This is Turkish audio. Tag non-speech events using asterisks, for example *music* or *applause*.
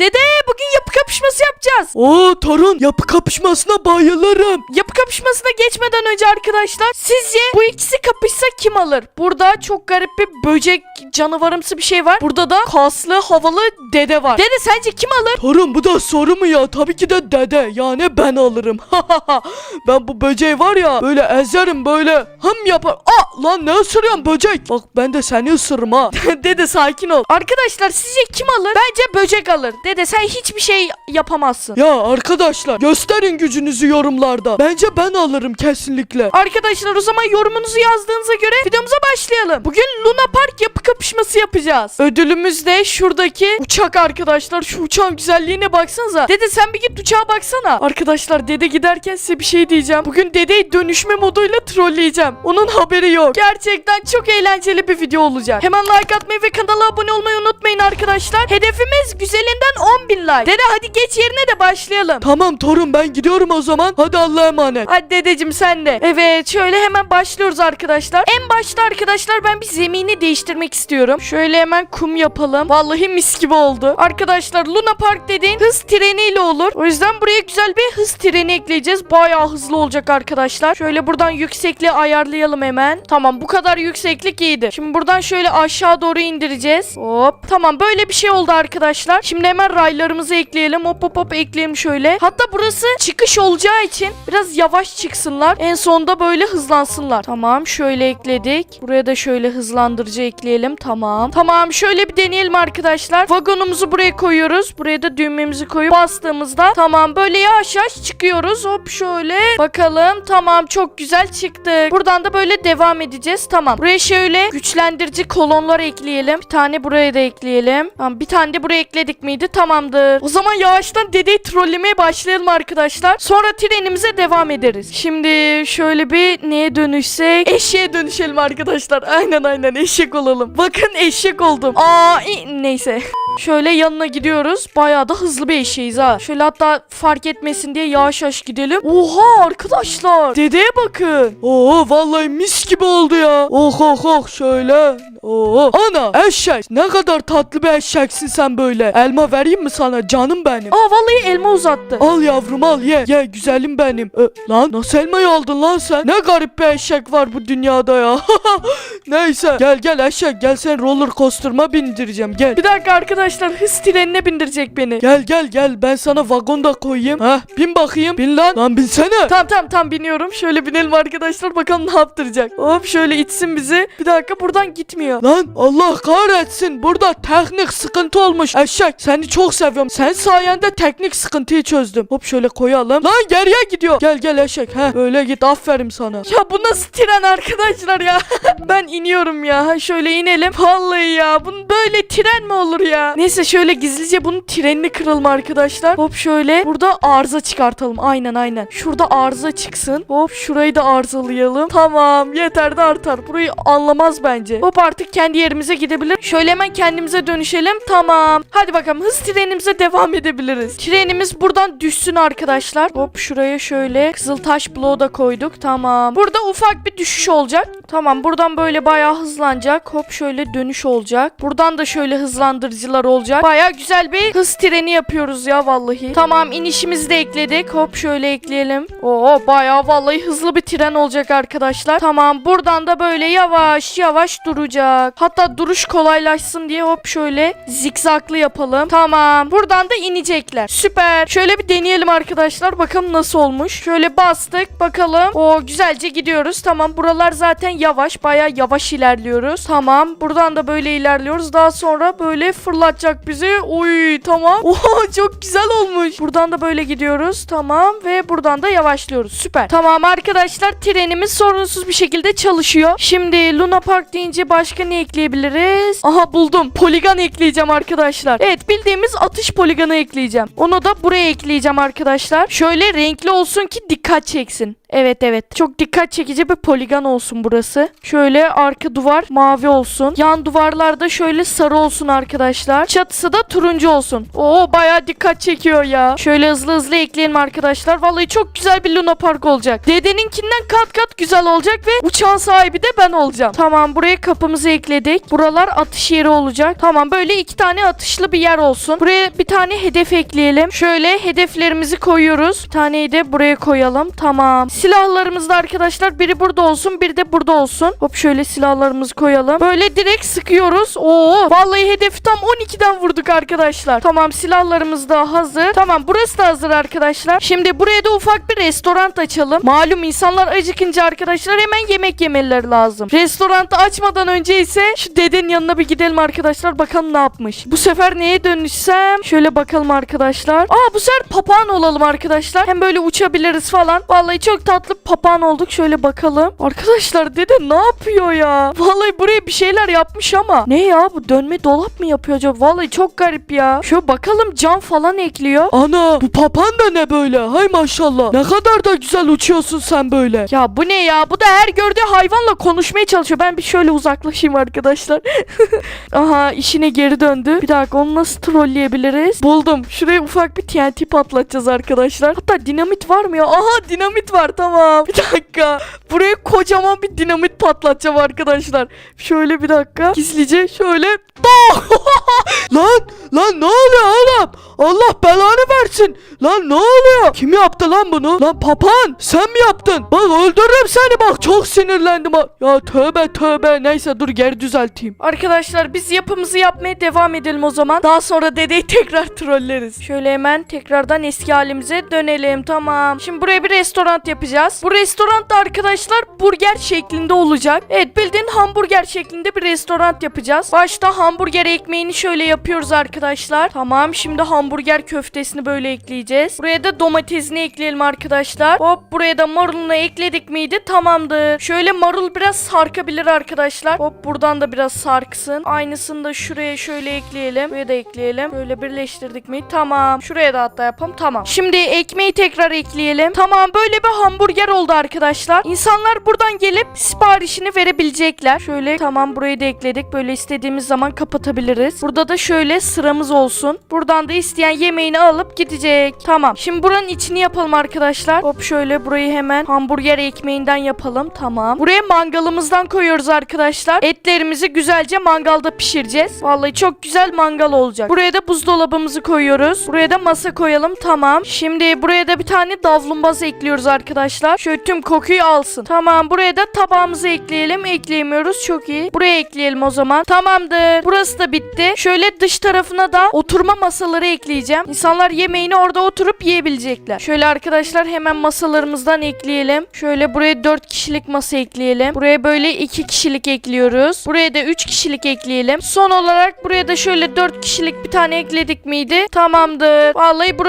Dede bugün yapı kapışması yapacağız. Oo torun yapı kapışmasına bayılırım. Yapı kapışmasına geçmeden önce arkadaşlar sizce bu ikisi kapışsa kim alır? Burada çok garip bir böcek canavarımsı bir şey var. Burada da kaslı havalı dede var. Dede sence kim alır? Torun bu da soru mu ya? Tabii ki de dede. Yani ben alırım. *laughs* ben bu böceği var ya böyle ezerim böyle hım yapar. Aa lan ne ısırıyorsun böcek? Bak ben de seni ısırırım ha. *laughs* dede sakin ol. Arkadaşlar sizce kim alır? Bence böcek alır. Dede sen hiçbir şey yapamazsın. ya arkadaşlar gösterin gücünüzü yorumlarda. Bence ben alırım kesinlikle. Arkadaşlar o zaman yorumunuzu yazdığınıza göre videomuza başlayalım. Bugün Luna Park yapı kapışması yapacağız. Ödülümüz de şuradaki uçak arkadaşlar. Şu uçağın güzelliğine baksanıza. Dede sen bir git uçağa baksana. Arkadaşlar dede giderken size bir şey diyeceğim. Bugün dedeyi dönüşme moduyla trolleyeceğim. Onun haberi yok. Gerçekten çok eğlenceli bir video olacak. Hemen like atmayı ve kanala abone olmayı unutmayın arkadaşlar. Hedefimiz güzelinden 10 bin like. Dede hadi geç yerine de başlayalım. Tamam torun ben gidiyorum o zaman. Hadi Allah'a emanet. Hadi dedeciğim sen de. Evet şöyle hemen başlıyoruz arkadaşlar. En başta arkadaşlar ben bir zemini değiştirmek istiyorum. Şöyle hemen kum yapalım. Vallahi mis gibi oldu. Arkadaşlar Luna Park dediğin hız treniyle olur. O yüzden buraya güzel bir hız treni ekleyeceğiz. Bayağı hızlı olacak arkadaşlar. Şöyle buradan yüksekliği ayarlayalım hemen. Tamam bu kadar yükseklik iyidir. Şimdi buradan şöyle aşağı doğru indireceğiz. Hop. Tamam böyle bir şey oldu arkadaşlar. Şimdi hemen raylarımızı ekleyelim. Hop hop hop ekleyelim şöyle. Hatta burası çıkış olacağı için biraz yavaş çıksınlar. En sonunda böyle hızlansınlar. Tamam şöyle ekledik. Buraya da şöyle hızlandırıcı ekleyelim. Tamam. Tamam şöyle bir deneyelim arkadaşlar. Vagonumuzu buraya koyuyoruz. Buraya da düğmemizi koyup bastığımızda tamam böyle yavaş yavaş çıkıyoruz. Hop şöyle bakalım. Tamam çok güzel çıktık. Buradan da böyle devam edeceğiz. Tamam. Buraya şöyle güçlendirici kolonlar ekleyelim. Bir tane buraya da ekleyelim. Tamam bir tane de buraya ekledik miydi? Tamamdır. O zaman yavaştan dedeyi trollemeye başlayalım arkadaşlar. Sonra trenimize devam ederiz. Şimdi şöyle bir neye dönüşsek? Eşeğe dönüşelim arkadaşlar. *laughs* Aynen aynen eşek olalım. Bakın eşek oldum. Aa neyse. *laughs* Şöyle yanına gidiyoruz. Bayağı da hızlı bir eşeğiz ha. Şöyle hatta fark etmesin diye yavaş yavaş gidelim. Oha arkadaşlar. Dedeye bakın. Oo vallahi mis gibi oldu ya. Oh oh oh şöyle. Oo. Ana eşek. Ne kadar tatlı bir eşeksin sen böyle. Elma vereyim mi sana canım benim? Aa vallahi elma uzattı. Al yavrum al ye. Ye güzelim benim. Ö, lan nasıl elmayı aldın lan sen? Ne garip bir eşek var bu dünyada ya. *laughs* Neyse gel gel eşek gel sen roller coaster'ıma bindireceğim gel. Bir dakika arkadaşlar hız trenine bindirecek beni. Gel gel gel ben sana vagon da koyayım. Heh bin bakayım. Bin lan. Lan binsene. Tamam tamam tamam biniyorum. Şöyle binelim arkadaşlar bakalım ne yaptıracak. Hop şöyle itsin bizi. Bir dakika buradan gitmiyor. Lan Allah kahretsin burada teknik sıkıntı olmuş. Eşek seni çok seviyorum. Sen sayende teknik sıkıntıyı çözdüm. Hop şöyle koyalım. Lan geriye gidiyor. Gel gel eşek. He böyle git aferin sana. Ya bu nasıl tren arkadaşlar ya? *laughs* ben iniyorum ya. Ha, şöyle inelim. Vallahi ya. Bunun böyle tren mi olur ya? Neyse şöyle gizlice bunun trenini kıralım arkadaşlar. Hop şöyle. Burada arıza çıkartalım. Aynen aynen. Şurada arıza çıksın. Hop şurayı da arızalayalım. Tamam yeter de artar. Burayı anlamaz bence. Hop artık kendi yerimize gidebilir. Şöyle hemen kendimize dönüşelim. Tamam. Hadi bakalım hız trenimize devam edebiliriz. Trenimiz buradan düşsün arkadaşlar. Hop şuraya şöyle kızıltaş bloğu da koyduk. Tamam. Burada ufak bir düşüş olacak. Tamam buradan böyle bayağı hızlanacak. Hop şöyle dönüş olacak. Buradan da şöyle hızlandırıcılar olacak. Bayağı güzel bir hız treni yapıyoruz ya vallahi. Tamam inişimizi de ekledik. Hop şöyle ekleyelim. Oo bayağı vallahi hızlı bir tren olacak arkadaşlar. Tamam buradan da böyle yavaş yavaş duracak. Hatta duruş kolaylaşsın diye hop şöyle zikzaklı yapalım. Tamam buradan da inecekler. Süper. Şöyle bir deneyelim arkadaşlar. Bakalım nasıl olmuş. Şöyle bastık bakalım. O güzelce gidiyoruz. Tamam buralar zaten yavaş. Bayağı yavaş ilerliyoruz. Tamam buradan da böyle ilerliyoruz. Daha sonra böyle fırlatacak bizi. Oy tamam. *laughs* Oha çok güzel olmuş. Buradan da böyle gidiyoruz. Tamam ve buradan da yavaşlıyoruz. Süper. Tamam arkadaşlar trenimiz sorunsuz bir şekilde çalışıyor. Şimdi Luna Park deyince başka ne ekleyebiliriz? Aha buldum. Poligon ekleyeceğim arkadaşlar. Evet bildiğimiz atış poligonu ekleyeceğim. Onu da buraya ekleyeceğim arkadaşlar. Şöyle renkli olsun ki dikkat çeksin. Evet evet. Çok dikkat çekici bir poligon olsun burası. Şöyle arka duvar mavi olsun. Yan duvarlarda şöyle sarı olsun arkadaşlar. Çatısı da turuncu olsun. Oo bayağı dikkat çekiyor ya. Şöyle hızlı hızlı ekleyelim arkadaşlar. Vallahi çok güzel bir Luna Park olacak. Dedeninkinden kat kat güzel olacak ve uçağın sahibi de ben olacağım. Tamam buraya kapımızı ekledik. Buralar atış yeri olacak. Tamam böyle iki tane atışlı bir yer olsun. Buraya bir tane hedef ekleyelim. Şöyle hedeflerimizi koyuyoruz. Bir taneyi de buraya koyalım. Tamam. Silahlarımız da arkadaşlar biri burada olsun biri de burada olsun. Hop şöyle silahlarımızı koyalım. Böyle direkt sıkıyoruz. Oo vallahi hedefi tam 12'den vurduk arkadaşlar. Tamam silahlarımız da hazır. Tamam burası da hazır arkadaşlar. Şimdi buraya da ufak bir restoran açalım. Malum insanlar acıkınca arkadaşlar hemen yemek yemeleri lazım. Restoranı açmadan önce ise şu dedenin yanına bir gidelim arkadaşlar. Bakalım ne yapmış. Bu sefer neye dönüşsem? Şöyle bakalım arkadaşlar. Aa bu sefer papağan olalım arkadaşlar. Hem böyle uçabiliriz falan. Vallahi çok tatlı papağan olduk. Şöyle bakalım. Arkadaşlar dede ne yapıyor ya? Vallahi buraya bir şeyler yapmış ama. Ne ya bu dönme dolap mı yapıyor acaba? Vallahi çok garip ya. Şöyle bakalım cam falan ekliyor. Ana bu papan da ne böyle? Hay maşallah. Ne kadar da güzel uçuyorsun sen böyle. Ya bu ne ya? Bu da her gördüğü hayvanla konuşmaya çalışıyor. Ben bir şöyle uzaklaşayım arkadaşlar. *laughs* Aha işine geri döndü. Bir dakika onu nasıl trolleyebiliriz? Buldum. Şuraya ufak bir TNT patlatacağız arkadaşlar. Hatta dinamit var mı ya? Aha dinamit var tamam. Bir dakika. Buraya kocaman bir dinamit patlatacağım arkadaşlar. Şöyle bir dakika. Gizlice şöyle. *laughs* Lan lan ne oluyor oğlum? Allah belanı versin. Lan ne oluyor? Kim yaptı lan bunu? Lan papan sen mi yaptın? Bak öldürürüm seni bak çok sinirlendim ha. Ya tövbe tövbe neyse dur geri düzelteyim. Arkadaşlar biz yapımızı yapmaya devam edelim o zaman. Daha sonra dedeyi *laughs* tekrar trolleriz. Şöyle hemen tekrardan eski halimize dönelim. Tamam. Şimdi buraya bir restoran yapacağız. Bu restoran da arkadaşlar burger şeklinde olacak. Evet bildiğin hamburger şeklinde bir restoran yapacağız. Başta hamburger ekmeğini şöyle yapıyoruz arkadaşlar. Tamam şimdi hamburger köftesini böyle ekleyeceğiz. Buraya da domatesini ekleyelim arkadaşlar. Hop buraya da marulunu ekledik miydi? Tamamdır. Şöyle marul biraz sarkabilir arkadaşlar. Hop buradan da biraz sarksın. Aynısını da şuraya şöyle ekleyelim. Buraya da ekleyelim. Böyle birleştirdik mi? Tamam. Şuraya da hatta yapalım. Tamam. Şimdi ekmeği tekrar ekleyelim. Tamam böyle bir hamburger oldu arkadaşlar. İnsanlar buradan gelip siparişini verebilecekler. Şöyle tamam burayı da ekledik. Böyle istediğimiz zaman kapatabiliriz. Burada da şöyle sıramız olsun. Buradan da isteyen yemeğini alıp gidecek. Tamam. Şimdi buranın içini yapalım arkadaşlar. Hop şöyle burayı hemen hamburger ekmeğinden yapalım. Tamam. Buraya mangalımızdan koyuyoruz arkadaşlar. Etlerimizi güzelce mangalda pişireceğiz. Vallahi çok güzel mangal olacak. Buraya da buzdolabımızı koyuyoruz. Buraya da masa koyalım. Tamam. Şimdi buraya da bir tane davlumbaz ekliyoruz arkadaşlar. Şöyle tüm kokuyu alsın. Tamam. Buraya da tabağımızı ekleyelim. Ekleyemiyoruz. Çok iyi. Buraya ekleyelim o zaman. Tamamdır. Burası da bitti. Şöyle dış tarafına da oturma masaları ekleyeceğim. İnsanlar yemeğini orada oturup yiyebilecekler. Şöyle arkadaşlar hemen masalarımızdan ekleyelim. Şöyle buraya 4 kişilik masa ekleyelim. Buraya böyle 2 kişilik ekliyoruz. Buraya da 3 kişilik ekleyelim. Son olarak buraya da şöyle 4 kişilik bir tane ekledik miydi? Tamamdır. Vallahi burası